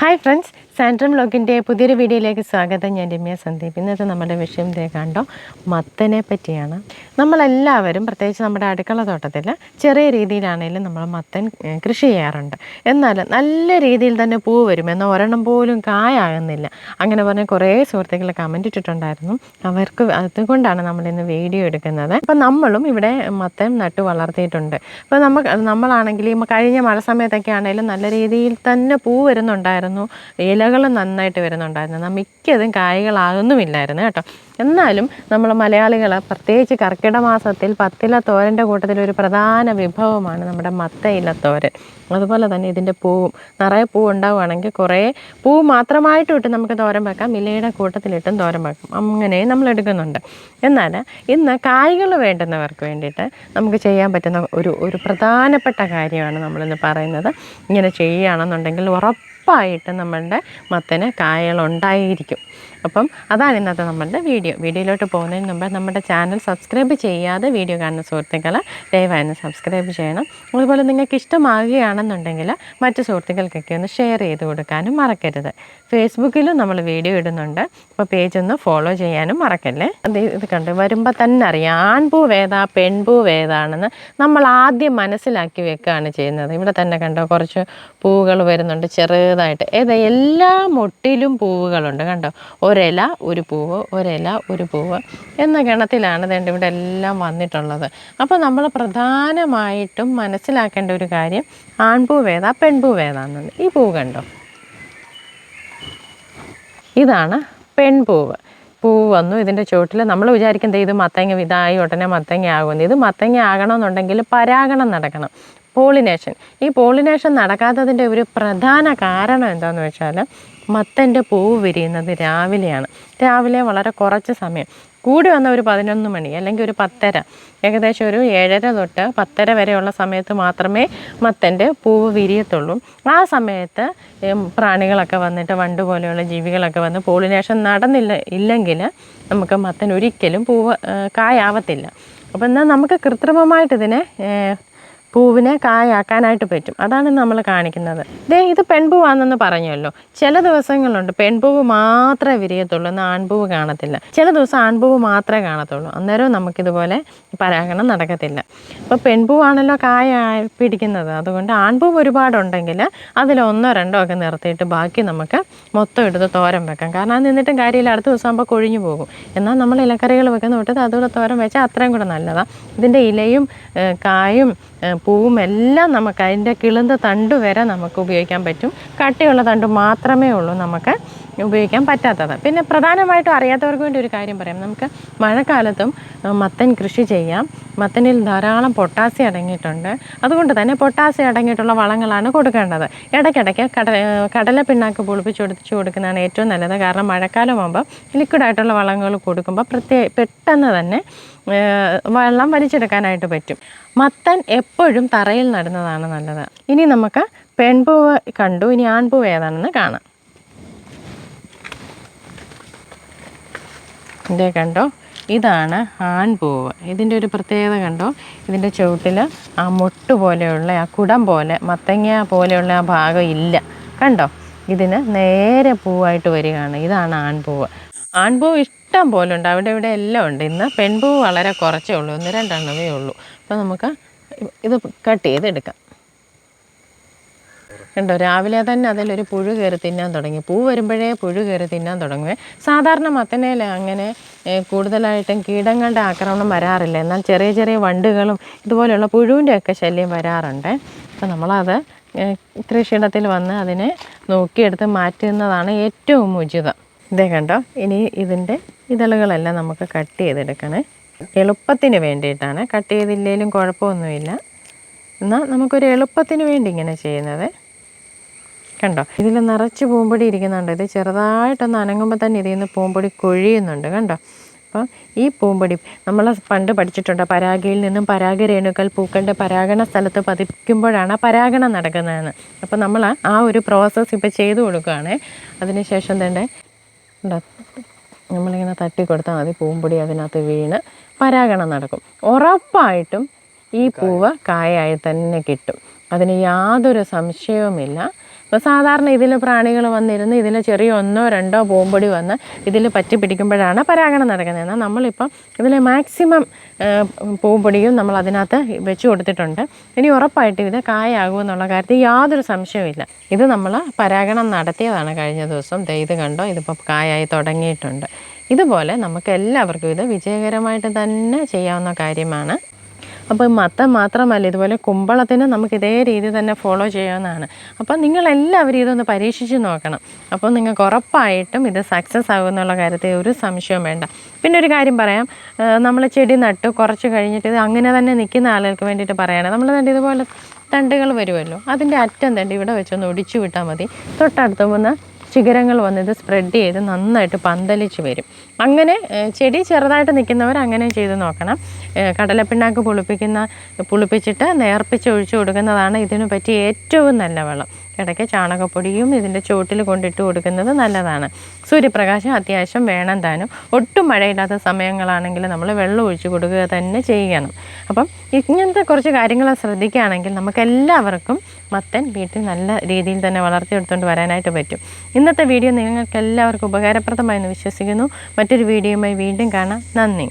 Hi friends, സാൻഡ്രം ബ്ലോഗിന്റെ പുതിയൊരു വീഡിയോയിലേക്ക് സ്വാഗതം. ഞാൻ രമ്യ സന്ദീപ്. ഇന്നത്തെ നമ്മുടെ വിഷയം കണ്ടോ? മത്തനെ പറ്റിയാണ്. നമ്മളെല്ലാവരും പ്രത്യേകിച്ച് നമ്മുടെ അടുക്കള തോട്ടത്തിൽ ചെറിയ രീതിയിലാണെങ്കിലും നമ്മൾ മത്തൻ കൃഷി ചെയ്യാറുണ്ട്. എന്നാൽ നല്ല രീതിയിൽ തന്നെ പൂ വരും എന്നാൽ ഒരെണ്ണം പോലും കായാകുന്നില്ല. അങ്ങനെ പറഞ്ഞ കുറേ സുഹൃത്തുക്കൾ കമന്റ് ഇട്ടിട്ടുണ്ടായിരുന്നു. അവർക്ക് അതുകൊണ്ടാണ് നമ്മളിന്ന് വീഡിയോ എടുക്കുന്നത്. അപ്പം നമ്മളും ഇവിടെ മത്തൻ നട്ട് വളർത്തിയിട്ടുണ്ട്. അപ്പോൾ നമ്മൾ നമ്മളാണെങ്കിൽ കഴിഞ്ഞ മഴ സമയത്തൊക്കെ ആണെങ്കിലും നല്ല രീതിയിൽ തന്നെ പൂ വരുന്നുണ്ടായിരുന്നു. ഇലകൾ നന്നായിട്ട് വരുന്നുണ്ടായിരുന്നു. മിക്കതും കായ്കളാകുന്നുമില്ലായിരുന്നു കേട്ടോ. എന്നാലും നമ്മൾ മലയാളികൾ പ്രത്യേകിച്ച് കർക്കിട മാസത്തിൽ പത്തില തോരന്റെ കൂട്ടത്തിൽ ഒരു പ്രധാന വിഭവമാണ് നമ്മുടെ മത്തയില തോരൻ അതുപോലെ തന്നെ ഇതിന്റെ പൂവും. നിറയെ പൂ ഉണ്ടാവുകയാണെങ്കിൽ കുറേ പൂ മാത്രമായിട്ട് ഇട്ട് നമുക്ക് തോരൻ വെക്കാം. ഇലയുടെ കൂട്ടത്തിലിട്ടും തോരൻ വെക്കാം. അങ്ങനെ നമ്മൾ എടുക്കുന്നുണ്ട്. എന്നാൽ ഇന്ന് കായ്കൾ വേണ്ടുന്നവർക്ക് വേണ്ടിയിട്ട് നമുക്ക് ചെയ്യാൻ പറ്റുന്ന ഒരു ഒരു പ്രധാനപ്പെട്ട കാര്യമാണ് നമ്മളിന്ന് പറയുന്നത്. ഇങ്ങനെ ചെയ്യുകയാണെന്നുണ്ടെങ്കിൽ ഉറപ്പായിട്ട് നമ്മളുടെ മത്തന് കായകളുണ്ടായിരിക്കും അപ്പം അതാണ് ഇന്നത്തെ നമ്മളുടെ വീഡിയോ. വീഡിയോയിലോട്ട് പോകുന്നതിന് മുമ്പ് നമ്മുടെ ചാനൽ സബ്സ്ക്രൈബ് ചെയ്യാതെ വീഡിയോ കാണുന്ന സുഹൃത്തുക്കൾ ദയവായി ഒന്ന് സബ്സ്ക്രൈബ് ചെയ്യണം. അതുപോലെ നിങ്ങൾക്ക് ഇഷ്ടമാകുകയാണെന്നുണ്ടെങ്കിൽ മറ്റു സുഹൃത്തുക്കൾക്കൊക്കെ ഒന്ന് ഷെയർ ചെയ്ത് കൊടുക്കാനും മറക്കരുത്. ഫേസ്ബുക്കിലും നമ്മൾ വീഡിയോ ഇടുന്നുണ്ട്. അപ്പോൾ പേജ് ഒന്ന് ഫോളോ ചെയ്യാനും മറക്കല്ലേ? അത് ഇത് കണ്ട് വരുമ്പോൾ തന്നെ അറിയാം. ആൺപൂ വേദാ പെൺപൂ വേദാണെന്ന് നമ്മൾ ആദ്യം മനസ്സിലാക്കി വെക്കുകയാണ് ചെയ്യുന്നത്. ഇവിടെ തന്നെ കണ്ടോ കുറച്ച് പൂവുകൾ വരുന്നുണ്ട് ചെറുതായിട്ട്. ഏതാ എല്ലാ മുട്ടിലും പൂവുകളുണ്ട് കണ്ടോ? ഒരില ഒരു പൂവ് ഒരില ഒരു പൂവ് എന്ന ഗണത്തിലാണ് ദണ്ട് ഇവിടെ എല്ലാം വന്നിട്ടുള്ളത്. അപ്പോൾ നമ്മൾ പ്രധാനമായിട്ടും മനസ്സിലാക്കേണ്ട ഒരു കാര്യം ആൺപൂവ് ഏതാ പെൺപൂവ് ഏതാണെന്ന് ഈ പൂ കണ്ടോ? ഇതാണ് പെൺപൂവ്. പൂവ് വന്നു ഇതിന്റെ ചുവട്ടിൽ നമ്മൾ വിചാരിക്കുന്നത് ഇത് മത്തങ്ങ ഇതായി ഉടനെ മത്തങ്ങ ആകുമെന്ന് ഇത് മത്തങ്ങ ആകണമെന്നുണ്ടെങ്കിൽ പരാഗണം നടക്കണം. പോളിനേഷൻ. ഈ പോളിനേഷൻ നടക്കാത്തതിന്റെ ഒരു പ്രധാന കാരണം എന്താണെന്ന് വെച്ചാൽ മത്തന്റെ പൂവ് വിരിയുന്നത് രാവിലെയാണ്. രാവിലെ വളരെ കുറച്ച് സമയം. കൂടി വന്ന ഒരു പതിനൊന്ന് മണി അല്ലെങ്കിൽ ഒരു പത്തര ഏകദേശം ഒരു ഏഴര തൊട്ട് പത്തര വരെയുള്ള സമയത്ത് മാത്രമേ മത്തന്റെ പൂവ് വിരിയത്തുള്ളൂ. ആ സമയത്ത് പ്രാണികളൊക്കെ വന്നിട്ട് വണ്ട് പോലെയുള്ള ജീവികളൊക്കെ വന്ന് പോളിനേഷൻ നടന്നില്ല ഇല്ലെങ്കിൽ നമുക്ക് മത്തൻ ഒരിക്കലും പൂവ് കായാവത്തില്ല. അപ്പോൾ എന്നാൽ നമുക്ക് കൃത്രിമമായിട്ട് ഇതിനെ പൂവിനെ കായാക്കാനായിട്ട് പറ്റും. അതാണ് നമ്മൾ കാണിക്കുന്നത്. ദേ ഇത് പെൺപൂവാണെന്ന് പറഞ്ഞല്ലോ. ചില ദിവസങ്ങളുണ്ട് പെൺപൂവ് മാത്രമേ വിരിയത്തുള്ളൂ എന്നാൽ ആൺപൂവ് കാണത്തില്ല. ചില ദിവസം ആൺപൂവ് മാത്രമേ കാണത്തുള്ളൂ. അന്നേരവും നമുക്കിതുപോലെ പരാഗണം നടക്കത്തില്ല. അപ്പോൾ പെൺപൂവാണല്ലോ കായ പിടിക്കുന്നത്. അതുകൊണ്ട് ആൺപൂവ് ഒരുപാടുണ്ടെങ്കിൽ അതിൽ ഒന്നോ രണ്ടോ ഒക്കെ നിർത്തിയിട്ട് ബാക്കി നമുക്ക് മൊത്തം എടുത്ത് തോരം വെക്കാം. കാരണം അത് നിന്നിട്ടും കാര്യമില്ല. അടുത്ത ദിവസം ആകുമ്പോൾ കൊഴിഞ്ഞു പോകും. എന്നാൽ നമ്മൾ ഇലക്കറികൾ വെക്കുന്ന വിട്ടത് അതുകൂടെ തോരം വെച്ചാൽ അത്രയും കൂടെ നല്ലതാണ് ഇതിന്റെ ഇലയും കായും പൂവും എല്ലാം നമുക്ക് അതിന്റെ കിളുന്ത തണ്ട് വരെ നമുക്ക് ഉപയോഗിക്കാൻ പറ്റും. കട്ടിയുള്ള തണ്ട് മാത്രമേ ഉള്ളൂ നമുക്ക്. ഉപയോഗിക്കാൻ പറ്റാത്തത്. പിന്നെ പ്രധാനമായിട്ടും അറിയാത്തവർക്ക് വേണ്ടി ഒരു കാര്യം പറയാം. നമുക്ക് മഴക്കാലത്തും മത്തൻ കൃഷി ചെയ്യാം. മത്തനിൽ ധാരാളം പൊട്ടാസ്യം അടങ്ങിയിട്ടുണ്ട്. അതുകൊണ്ട് തന്നെ പൊട്ടാസ്യം അടങ്ങിയിട്ടുള്ള വളങ്ങളാണ് കൊടുക്കേണ്ടത്. ഇടയ്ക്കിടയ്ക്ക് കട കടല പിണ്ണാക്ക് പുളിപ്പിച്ച് കൊടുത്തിച്ച് കൊടുക്കുന്നതാണ് ഏറ്റവും നല്ലത്. കാരണം മഴക്കാലമാകുമ്പോൾ ലിക്വിഡായിട്ടുള്ള വളങ്ങൾ കൊടുക്കുമ്പോൾ പ്രത്യേക പെട്ടെന്ന് തന്നെ വെള്ളം വലിച്ചെടുക്കാനായിട്ട് പറ്റും. മത്തൻ എപ്പോഴും തറയിൽ നടുന്നതാണ് നല്ലത്. ഇനി നമുക്ക് പെൺപൂവ് കണ്ടു. ഇനി ആൺപൂവ് ഏതാണെന്ന് കാണാം. ഇതേ കണ്ടോ? ഇതാണ് ആൺപൂവ് ഇതിന്റെ ഒരു പ്രത്യേകത കണ്ടോ? ഇതിന്റെ ചുവട്ടിൽ ആ മുട്ട് പോലെയുള്ള ആ കുടം പോലെ മത്തങ്ങ പോലെയുള്ള ആ ഭാഗം ഇല്ല. കണ്ടോ? ഇതിന് നേരെ പൂവായിട്ട് വരികയാണ്. ഇതാണ് ആൺപൂവ് ആൺപൂവ് ഇഷ്ടം പോലെ ഉണ്ട്. അവിടെ ഇവിടെ എല്ലാം ഉണ്ട്. ഇന്ന് പെൺപൂവ് വളരെ കുറച്ചേ ഉള്ളൂ. ഒന്ന് രണ്ടെണ്ണമേ ഉള്ളൂ. അപ്പോൾ നമുക്ക് ഇത് കട്ട് ചെയ്തെടുക്കാം. കണ്ടോ? രാവിലെ തന്നെ അതിലൊരു പുഴു കയറി തിന്നാൻ തുടങ്ങി. പൂ വരുമ്പോഴേ പുഴു കയറി തിന്നാൻ തുടങ്ങുവേ. സാധാരണ മത്തനയിൽ അങ്ങനെ കൂടുതലായിട്ടും കീടങ്ങളുടെ ആക്രമണം വരാറില്ല. എന്നാൽ ചെറിയ ചെറിയ വണ്ടുകളും ഇതുപോലെയുള്ള പുഴുവിന്റെ ഒക്കെ ശല്യം വരാറുണ്ട്. അപ്പം നമ്മളത് കൃഷിയിടത്തിൽ വന്ന് അതിനെ നോക്കിയെടുത്ത് മാറ്റുന്നതാണ് ഏറ്റവും ഉചിതം. ഇതേ കണ്ടോ? ഇനി ഇതിന്റെ ഇതളുകളെല്ലാം നമുക്ക് കട്ട് ചെയ്തെടുക്കണേ. എളുപ്പത്തിന് വേണ്ടിയിട്ടാണ്. കട്ട് ചെയ്തില്ലെങ്കിലും കുഴപ്പമൊന്നുമില്ല. എന്നാൽ നമുക്കൊരു എളുപ്പത്തിന് വേണ്ടി ഇങ്ങനെ ചെയ്യുന്നത്. കണ്ടോ? ഇതിൽ നിറച്ച് പൂമ്പൊടി ഇരിക്കുന്നുണ്ട്. ഇത് ചെറുതായിട്ടൊന്ന് അനങ്ങുമ്പോൾ തന്നെ ഇതിൽ നിന്ന് പൂമ്പൊടി കൊഴിയുന്നുണ്ട്. കണ്ടോ? അപ്പോൾ ഈ പൂമ്പൊടി നമ്മൾ പണ്ട് പഠിച്ചിട്ടുണ്ട്. പരാഗയിൽ നിന്നും പരാഗരേണുക്കൾ പൂക്കളുടെ പരാഗണ സ്ഥലത്ത് പതിക്കുമ്പോഴാണ് പരാഗണം നടക്കുന്നതെന്ന്. അപ്പോൾ നമ്മൾ ആ ഒരു പ്രോസസ്സ് ഇപ്പോൾ ചെയ്തു കൊടുക്കുകയാണ്. അതിനുശേഷം തന്നെ നമ്മളിങ്ങനെ തട്ടി കൊടുത്താൽ മതി. പൂമ്പൊടി അതിനകത്ത് വീണ് പരാഗണം നടക്കും. ഉറപ്പായിട്ടും ഈ പൂവ് കായായി തന്നെ കിട്ടും. അതിന് യാതൊരു സംശയവുമില്ല. അപ്പോൾ സാധാരണ ഇതിൽ പ്രാണികൾ വന്നിരുന്ന് ഇതിൽ ചെറിയ ഒന്നോ രണ്ടോ പൂമ്പൊടി വന്ന് ഇതിൽ പറ്റി പിടിക്കുമ്പോഴാണ് പരാഗണം നടക്കുന്നത്. എന്നാൽ നമ്മളിപ്പം ഇതിൽ മാക്സിമം പൂമ്പൊടിയും നമ്മൾ അതിനകത്ത് വെച്ച് കൊടുത്തിട്ടുണ്ട്. ഇനി ഉറപ്പായിട്ടും ഇത് കായാകുമെന്നുള്ള കാര്യത്തിൽ യാതൊരു സംശയവും ഇത് നമ്മൾ പരാഗണം നടത്തിയതാണ് കഴിഞ്ഞ ദിവസം. ഇത് കണ്ടോ? ഇതിപ്പോൾ കായായി തുടങ്ങിയിട്ടുണ്ട്. ഇതുപോലെ നമുക്ക് എല്ലാവർക്കും ഇത് വിജയകരമായിട്ട് തന്നെ ചെയ്യാവുന്ന കാര്യമാണ്. അപ്പോൾ മത്ത മാത്രമല്ല ഇതുപോലെ കുമ്പളത്തിന് നമുക്ക് ഇതേ രീതി തന്നെ ഫോളോ ചെയ്യാവുന്നതാണ്. അപ്പോൾ നിങ്ങളെല്ലാവരും ഇതൊന്ന് പരീക്ഷിച്ച് നോക്കണം. അപ്പോൾ നിങ്ങൾക്ക് ഉറപ്പായിട്ടും ഇത് സക്സസ് ആകുമെന്നുള്ള കാര്യത്തിൽ ഒരു സംശയവും വേണ്ട. പിന്നെ ഒരു കാര്യം പറയാം. നമ്മൾ ചെടി നട്ടു കുറച്ച് കഴിഞ്ഞിട്ട് ഇത് അങ്ങനെ തന്നെ നിൽക്കുന്ന ആളുകൾക്ക് വേണ്ടിയിട്ട് പറയണം നമ്മൾ തന്നെ ഇതുപോലെ തണ്ടുകൾ വരുമല്ലോ. അതിന്റെ അറ്റം തണ്ട് ഇവിടെ വെച്ചൊന്ന് ഒടിച്ചു വിട്ടാൽ മതി. തൊട്ടടുത്ത് വന്ന് ശിഖരങ്ങൾ വന്ന് ഇത് സ്പ്രെഡ് ചെയ്ത് നന്നായിട്ട് പന്തലിച്ച് വരും. അങ്ങനെ ചെടി ചെറുതായിട്ട് നിൽക്കുന്നവർ അങ്ങനെ ചെയ്ത് നോക്കണം. കടലപ്പിണ്ണാക്ക് പുളിപ്പിക്കുന്ന പുളിപ്പിച്ചിട്ട് നേർപ്പിച്ച് ഒഴിച്ചു കൊടുക്കുന്നതാണ് ഇതിനു പറ്റിയ ഏറ്റവും നല്ല വളം. ഇടയ്ക്ക് ചാണകപ്പൊടിയും ഇതിന്റെ ചുവട്ടിൽ കൊണ്ടിട്ട് കൊടുക്കുന്നത് നല്ലതാണ്. സൂര്യപ്രകാശം അത്യാവശ്യം വേണം താനും. ഒട്ടും മഴയില്ലാത്ത സമയങ്ങളാണെങ്കിൽ നമ്മൾ വെള്ളം ഒഴിച്ച് കൊടുക്കുക തന്നെ ചെയ്യണം. അപ്പം ഇങ്ങനത്തെ കുറച്ച് കാര്യങ്ങൾ ശ്രദ്ധിക്കുകയാണെങ്കിൽ നമുക്കെല്ലാവർക്കും മത്തൻ വീട്ടിൽ നല്ല രീതിയിൽ തന്നെ വളർത്തിയെടുത്തുകൊണ്ട് വരാനായിട്ട് പറ്റും. ഇന്നത്തെ വീഡിയോ നിങ്ങൾക്ക് എല്ലാവർക്കും ഉപകാരപ്രദമായെന്ന് വിശ്വസിക്കുന്നു. മറ്റൊരു വീഡിയോയുമായി വീണ്ടും കാണാം. നന്ദി.